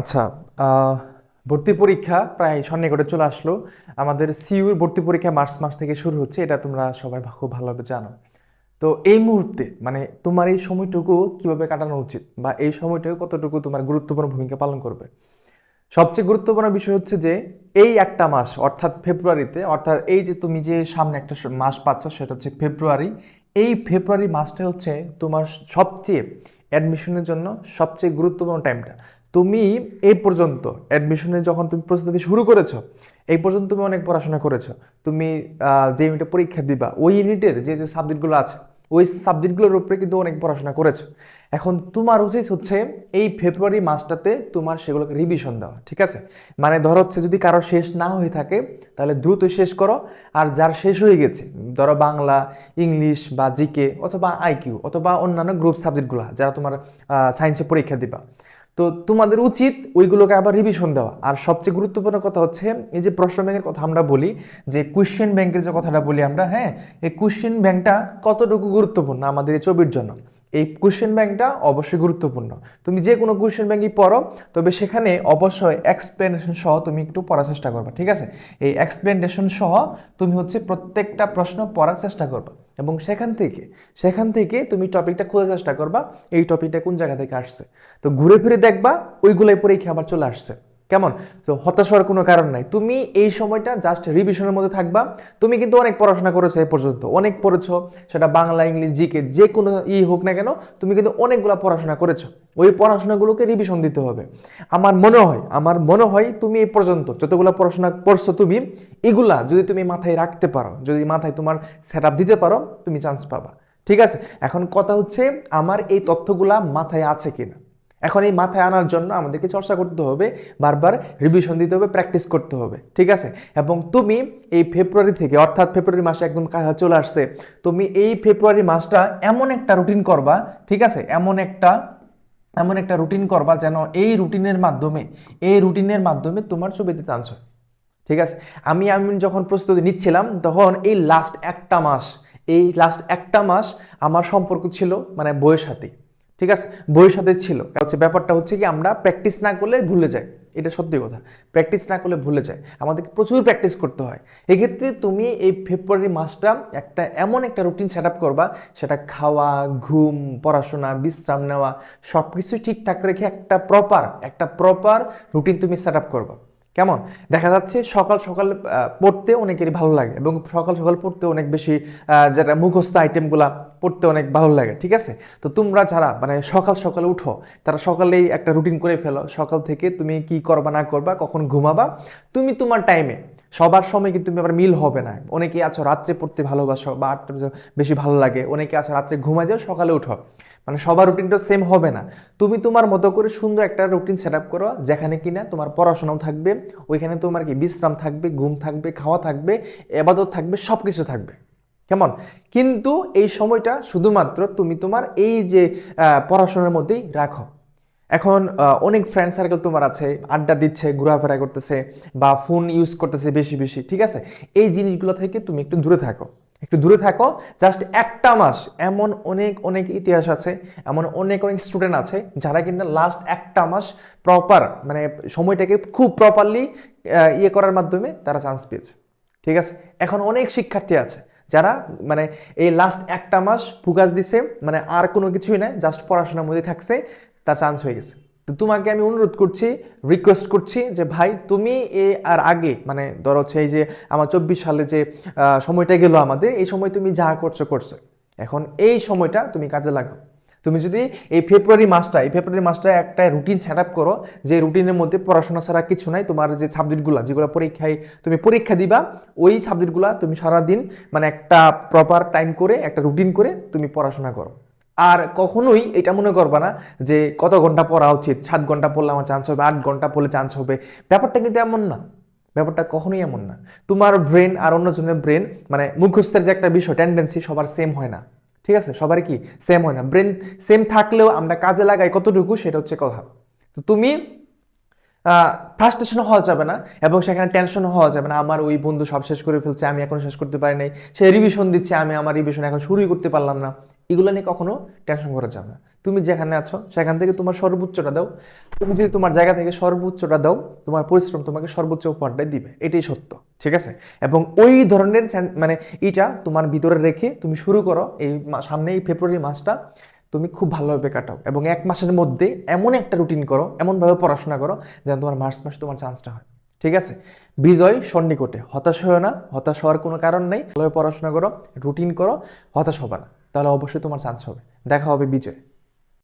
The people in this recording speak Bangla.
আচ্ছা ভর্তি পরীক্ষা প্রায় সন্নিকটে চলে আসলো। আমাদের সিইউর ভর্তি পরীক্ষা মার্চ মাস থেকে শুরু হচ্ছে, এটা তোমরা সবাই খুব ভালোভাবে জানো। তো এই মুহূর্তে মানে তোমার এই সময়টুকু কীভাবে কাটানো উচিত বা এই সময়টুকু কতটুকু তোমার গুরুত্বপূর্ণ ভূমিকা পালন করবে? সবচেয়ে গুরুত্বপূর্ণ বিষয় হচ্ছে যে, এই একটা মাস, অর্থাৎ ফেব্রুয়ারিতে, অর্থাৎ এই যে তুমি যে সামনে একটা মাস পাচ্ছ, সেটা হচ্ছে ফেব্রুয়ারি। এই ফেব্রুয়ারি মাসটা হচ্ছে তোমার সবচেয়ে অ্যাডমিশনের জন্য সবচেয়ে গুরুত্বপূর্ণ টাইমটা তুমি এই পর্যন্ত অ্যাডমিশনে যখন তুমি প্রস্তুতি শুরু করেছ, এই পর্যন্ত তুমি অনেক পড়াশোনা করেছ। তুমি যে ইউনিটে পরীক্ষা দিবা, ওই ইউনিটের যে যে সাবজেক্টগুলো আছে, ওই সাবজেক্টগুলোর উপরে কিন্তু অনেক পড়াশোনা করেছ। এখন তোমার উচিত হচ্ছে এই ফেব্রুয়ারি মাসটাতে তোমার সেগুলোকে রিভিশন দেওয়া, ঠিক আছে? মানে ধরো হচ্ছে যদি কারও শেষ না হয়ে থাকে, তাহলে দ্রুত শেষ করো। আর যার শেষ হয়ে গেছে, ধরো বাংলা, ইংলিশ বা জিকে অথবা আইকিউ অথবা অন্যান্য গ্রুপ সাবজেক্টগুলো যারা তোমার সায়েন্সে পরীক্ষা দিবা তো তোমাদের উচিত ওইগুলোকে আবার রিভিশন দেওয়া। আর সবচেয়ে গুরুত্বপূর্ণ কথা হচ্ছে, এই যে প্রশ্ন ব্যাংকের কথা আমরা বলি, যে কোয়েশ্চেন ব্যাংকের যে কথাটা বলি আমরা হ্যাঁ এই কোয়েশ্চেন ব্যাংকটা কতটুকু গুরুত্বপূর্ণ আমাদের এই ছবির জন্য? এই কোয়েশ্চেন ব্যাংকটা অবশ্যই গুরুত্বপূর্ণ। তুমি যে কোনো কোয়েশ্চেন ব্যাংকই পড়ো, তবে সেখানে অবশ্যই এক্সপ্লেনেশন সহ তুমি একটু পড়ার চেষ্টা করবে, ঠিক আছে? এই এক্সপ্লেনেশন সহ তুমি হচ্ছে প্রত্যেকটা প্রশ্ন পড়ার চেষ্টা করবে। এবং সেখান থেকে সেখান থেকে তুমি টপিকটা খোঁজার চেষ্টা করবা, এই টপিকটা কোন জায়গা থেকে আসছে। তো ঘুরে ফিরে দেখবা, ওইগুলোই পরীক্ষা আবার চলে আসছে। কেমন? তো হতাশ হওয়ার কোনো কারণ নাই। তুমি এই সময়টা জাস্ট রিভিশনের মধ্যে থাকবা। তুমি কিন্তু অনেক পড়াশোনা করেছ এ পর্যন্ত। অনেক পড়েছো, সেটা বাংলা, ইংলিশ জিকে যে কোনো ই হোক না কেন, তুমি কিন্তু অনেকগুলো পড়াশোনা করেছ। ওই পড়াশোনাগুলোকে রিভিশন দিতে হবে। আমার মনে হয়, আমার মনে হয় তুমি এই পর্যন্ত যতগুলো পড়াশোনা করছ তুমি, এগুলা যদি তুমি মাথায় রাখতে পারো, যদি মাথায় তোমার সেট দিতে পারো, তুমি চান্স পাবা। ঠিক আছে? এখন কথা হচ্ছে, আমার এই তথ্যগুলা মাথায় আছে কিনা? এখন এই মাথায় আনার জন্য আমাদেরকে চর্চা করতে হবে, বারবার রিভিশন দিতে হবে প্র্যাকটিস করতে হবে। ঠিক আছে? এবং তুমি এই ফেব্রুয়ারি থেকে, অর্থাৎ ফেব্রুয়ারি মাসে একদম চলে আসছে, তুমি এই ফেব্রুয়ারি মাসটা এমন একটা রুটিন করবা, ঠিক আছে? এমন একটা এমন একটা রুটিন করবা যেন এই রুটিনের মাধ্যমে, এই রুটিনের মাধ্যমে তোমার ছবিতে চান্স হয়। ঠিক আছে? আমি আমি যখন প্রস্তুতি নিচ্ছিলাম, তখন এই লাস্ট একটা মাস, এই লাস্ট একটা মাস আমার সম্পর্ক ছিল মানে বইয়ের সাথে। ঠিক আছে? বইয়ের সাথে ছিল। হচ্ছে ব্যাপারটা হচ্ছে কি, আমরা প্র্যাকটিস না করলে ভুলে যাই। এটা সত্যি কথা। প্র্যাকটিস না করলে ভুলে যায়। আমাদেরকে প্রচুর প্র্যাকটিস করতে হয়। এক্ষেত্রে তুমি এই ফেব্রুয়ারি মাসটা একটা এমন একটা রুটিন সেট আপ করবা, সেটা খাওয়া, ঘুম, পড়াশোনা, বিশ্রাম নেওয়া সব কিছুই ঠিকঠাক রেখে একটা প্রপার একটা প্রপার রুটিন তুমি সেট আপ করবা। কেমন? দেখা যাচ্ছে সকাল সকাল পড়তে অনেকেরই ভালো লাগে এবং সকাল সকাল পড়তে অনেক বেশি যেটা মুখস্থ আইটেমগুলা পড়তে অনেক ভালো লাগে, ঠিক আছে? তো তোমরা যারা মানে সকাল সকালে উঠো, তারা সকালেই একটা রুটিন করে ফেলো। সকাল থেকে তুমি কি করবা, না করবা, কখন ঘুমাবা, তুমি তোমার টাইমে সবার সময় কিন্তু তুমি আবার মিল হবে না। অনেকে আছো রাত্রে পড়তে ভালোবাসো বা আটটা বেশি ভালো লাগে, অনেকে আছো রাত্রে ঘুমা যাও, সকালে উঠো। মানে সবার রুটিনটা সেম হবে না। তুমি তোমার মতো করে সুন্দর একটা রুটিন সেট আপ করো, যেখানে কিনা তোমার পড়াশোনাও থাকবে, ওইখানে তোমার কি বিশ্রাম থাকবে, ঘুম থাকবে, খাওয়া থাকবে এবাদত থাকবে সব কিছু থাকবে। কেমন? কিন্তু এই সময়টা শুধুমাত্র তুমি তোমার এই যে পড়াশোনার মধ্যেই রাখো। এখন অনেক ফ্রেন্ড সার্কেল তোমার আছে, আড্ডা দিচ্ছে, ঘোরাফেরা করতেছে বা ফোন ইউজ করতেছে বেশি বেশি, ঠিক আছে? এই জিনিসগুলো থেকে তুমি একটু দূরে থাকো। একটু দূরে থাকো জাস্ট একটা মাস, এমন অনেক অনেক ইতিহাস আছে, এমন অনেক অনেক স্টুডেন্ট আছে যারা কিন্তু লাস্ট একটা মাস প্রপার মানে সময়টাকে খুব প্রপারলি ইয়ে করার মাধ্যমে তারা চান্স পেয়েছে। ঠিক আছে? এখন অনেক শিক্ষার্থী আছে যারা মানে এই লাস্ট একটা মাস ফোকাস দিছে মানে আর কোনো কিছুই নাই জাস্ট পড়াশোনার মধ্যে থাকছে, তার চান্স হয়ে গেছে। তো তোমাকে আমি অনুরোধ করছি রিকোয়েস্ট করছি যে ভাই, তুমি এ আর আগে মানে ধরো হচ্ছে এই যে আমার চব্বিশ সালে যে সময়টা গেল আমাদের, এই সময় তুমি যা করছ করছ। এখন এই সময়টা তুমি কাজে লাগাও। তুমি যদি এই ফেব্রুয়ারি মাসটা এই ফেব্রুয়ারি মাসটা একটা রুটিন সেট আপ করো, যে রুটিনের মধ্যে পড়াশোনা ছাড়া কিছু নাই, তোমার যে সাবজেক্টগুলো যেগুলো পরীক্ষায় তুমি পরীক্ষা দিবা, ওই সাবজেক্টগুলো তুমি সারাদিন মানে একটা প্রপার টাইম করে, একটা রুটিন করে তুমি পড়াশোনা করো। আর কখনোই এটা মনে করবা না যে কত ঘণ্টা পড়া উচিত, সাত ঘণ্টা পড়লে আমার চান্স হবে, আট ঘণ্টা পড়লে চান্স হবে। ব্যাপারটা কিন্তু এমন না। ব্যাপারটা কখনোই এমন না। তোমার ব্রেন আর অন্যজনের ব্রেন মানে মুখস্থের যে একটা বিষয় টেন্ডেন্সি সবার সেম হয় না। ঠিক আছে? সবার কি? সেম হয় না। ব্রেন সেম থাকলেও আমরা কাজে লাগাই কতটুকু সেটা হচ্ছে কথা। তো তুমি ফ্রাস্ট্রেশন হওয়া যাবে না এবং সেখানে টেনশন হওয়া যাবে না। আমার ওই বন্ধু সব শেষ করে ফেলছে, আমি এখন শেষ করতে পারি নাই। সে রিভিশন দিচ্ছে, আমি আমার রিভিশন এখন শুরুই করতে পারলাম না। এগুলো নিয়ে কখনো টেনশন করা যাবে না। তুমি যেখানে আছো, সেখান থেকে তোমার সর্বোচ্চটা দাও। তুমি যদি তোমার জায়গা থেকে সর্বোচ্চটা দাও, তোমার পরিশ্রম তোমাকে সর্বোচ্চ উপহারটাই দিবে। এটাই সত্য। ঠিক আছে? এবং ওই ধরনের মানে এটা তোমার ভিতরে রেখে তুমি শুরু করো, এই সামনে এই ফেব্রুয়ারি মাসটা তুমি খুব ভালোভাবে কাটাও এবং এক মাসের মধ্যে এমন একটা রুটিন করো, এমনভাবে পড়াশোনা করো যেন তোমার মার্চ মাসে তোমার চান্সটা হয়। ঠিক আছে? বিজয় সন্নিকটে, হতাশ হয়েও না, হতাশ হওয়ার কোনো কারণ নেই, ভালোভাবে পড়াশোনা করো রুটিন করো, হতাশ হবে না, তাহলে অবশ্যই তোমার চান্স হবে। দেখা হবে বিজয়।